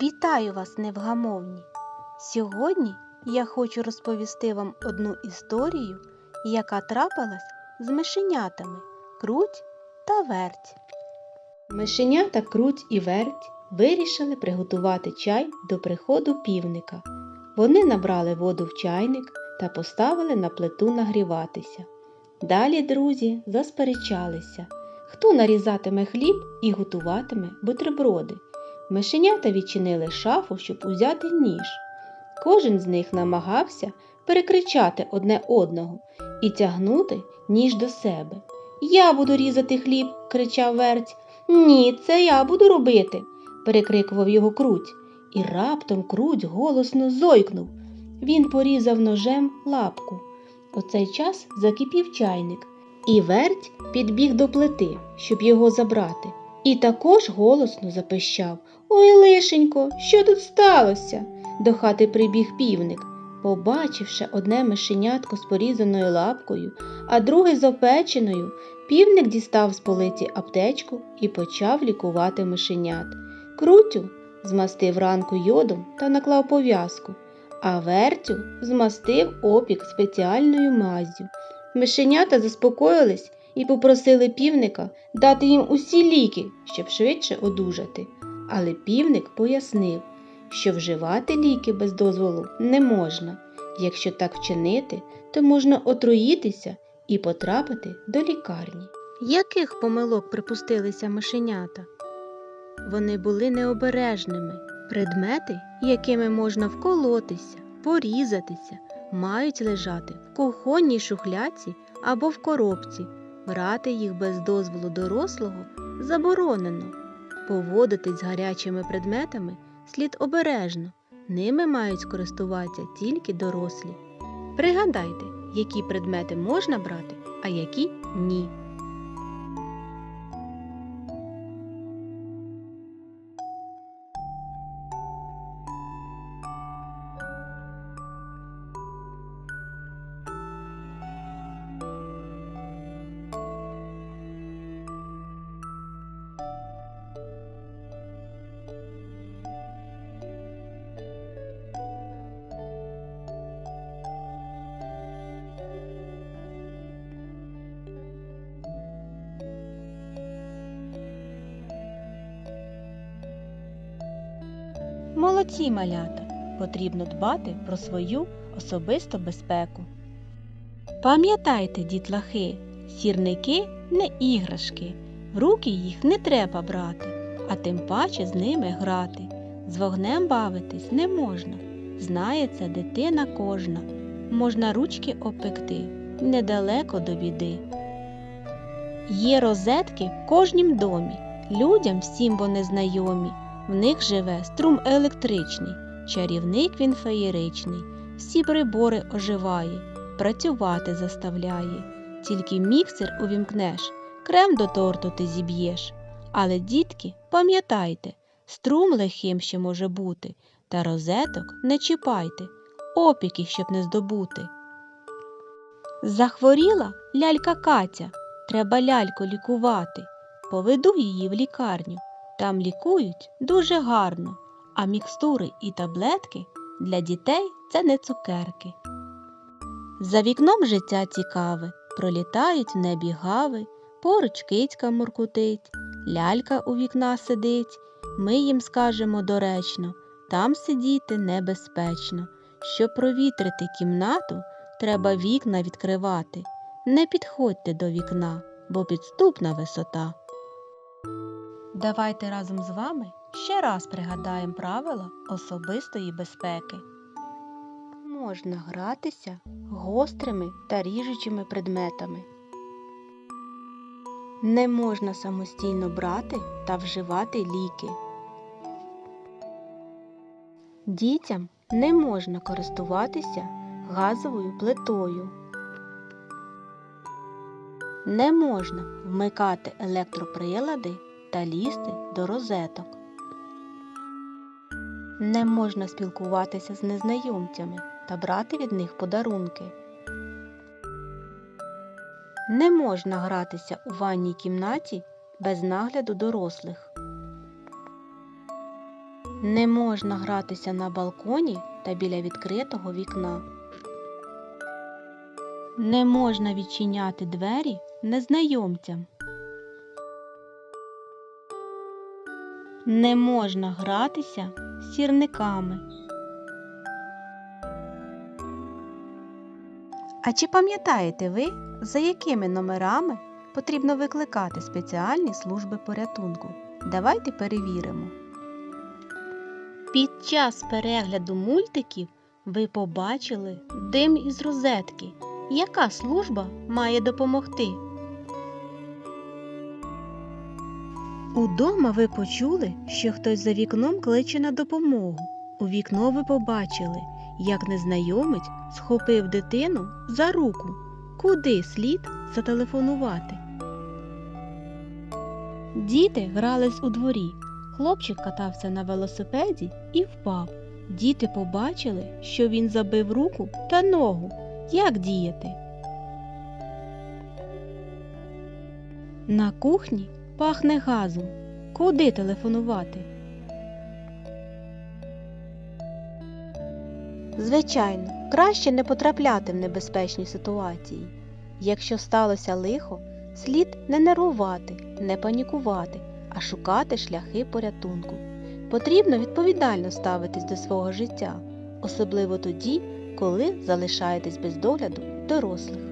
Вітаю вас, невгамовні! Сьогодні я хочу розповісти вам одну історію, яка трапилась з мишенятами Круть та Верть. Мишенята Круть і Верть вирішили приготувати чай до приходу півника. Вони набрали воду в чайник та поставили на плиту нагріватися. Далі друзі засперечалися, хто нарізатиме хліб і готуватиме бутерброди. Мишенята відчинили шафу, щоб узяти ніж. Кожен з них намагався перекричати одне одного і тягнути ніж до себе. Я буду різати хліб, кричав верть. Ні, це я буду робити, перекрикував його круть. І раптом круть голосно зойкнув. Він порізав ножем лапку. У цей час закипів чайник, і верть підбіг до плити, щоб його забрати. І також голосно запищав Ой, лишенько, що тут сталося? До хати прибіг півник. Побачивши одне мишенятко з порізаною лапкою, а друге з опеченою, півник дістав з полиці аптечку і почав лікувати мишенят. Крутю змастив ранку йодом та наклав пов'язку, а вертю змастив опік спеціальною маззю. Мишенята заспокоїлись і попросили півника дати їм усі ліки, щоб швидше одужати. Але півник пояснив, що вживати ліки без дозволу не можна. Якщо так вчинити, то можна отруїтися і потрапити до лікарні. Яких помилок припустилися мишенята? Вони були необережними. Предмети, якими можна вколотися, порізатися, мають лежати в кухонній шухляці або в коробці. Брати їх без дозволу дорослого заборонено. Поводитись з гарячими предметами слід обережно. Ними мають користуватися тільки дорослі. Пригадайте, які предмети можна брати, а які ні. Молодці малята, потрібно дбати про свою особисту безпеку. Пам'ятайте, дітлахи, сірники не іграшки, в руки їх не треба брати, а тим паче з ними грати. З вогнем бавитись не можна, знає це дитина кожна. Можна ручки опекти недалеко до біди. Є розетки в кожнім домі, людям всім вони знайомі. В них живе струм електричний, чарівник він феєричний, всі прибори оживає, працювати заставляє. Тільки міксер увімкнеш, крем до торту ти зіб'єш. Але, дітки, пам'ятайте, струм лихим ще може бути, та розеток не чіпайте, опіки, щоб не здобути. Захворіла лялька Катя, треба ляльку лікувати. Поведу її в лікарню. Там лікують дуже гарно, а мікстури і таблетки для дітей це не цукерки. За вікном життя цікаве, пролітають в небі гави, поруч кицька муркутить, лялька у вікна сидить. Ми їм скажемо доречно, там сидіти небезпечно. Щоб провітрити кімнату, треба вікна відкривати. Не підходьте до вікна, бо підступна висота. Давайте разом з вами ще раз пригадаємо правила особистої безпеки. Можна гратися гострими та ріжучими предметами. Не можна самостійно брати та вживати ліки. Дітям не можна користуватися газовою плитою. Не можна вмикати електроприлади та лізти до розеток. Не можна спілкуватися з незнайомцями та брати від них подарунки. Не можна гратися у ванній кімнаті без нагляду дорослих. Не можна гратися на балконі та біля відкритого вікна. Не можна відчиняти двері незнайомцям. Не можна гратися з сірниками. А чи пам'ятаєте ви, за якими номерами потрібно викликати спеціальні служби порятунку? Давайте перевіримо. Під час перегляду мультиків ви побачили дим із розетки. Яка служба має допомогти? Удома ви почули, що хтось за вікном кличе на допомогу. У вікно ви побачили, як незнайомець схопив дитину за руку. Куди слід зателефонувати? Діти грались у дворі. Хлопчик катався на велосипеді і впав. Діти побачили, що він забив руку та ногу. Як діяти? На кухні пахне газом. Куди телефонувати? Звичайно, краще не потрапляти в небезпечні ситуації. Якщо сталося лихо, слід не нервувати, не панікувати, а шукати шляхи порятунку. Потрібно відповідально ставитись до свого життя, особливо тоді, коли залишаєтесь без догляду дорослих.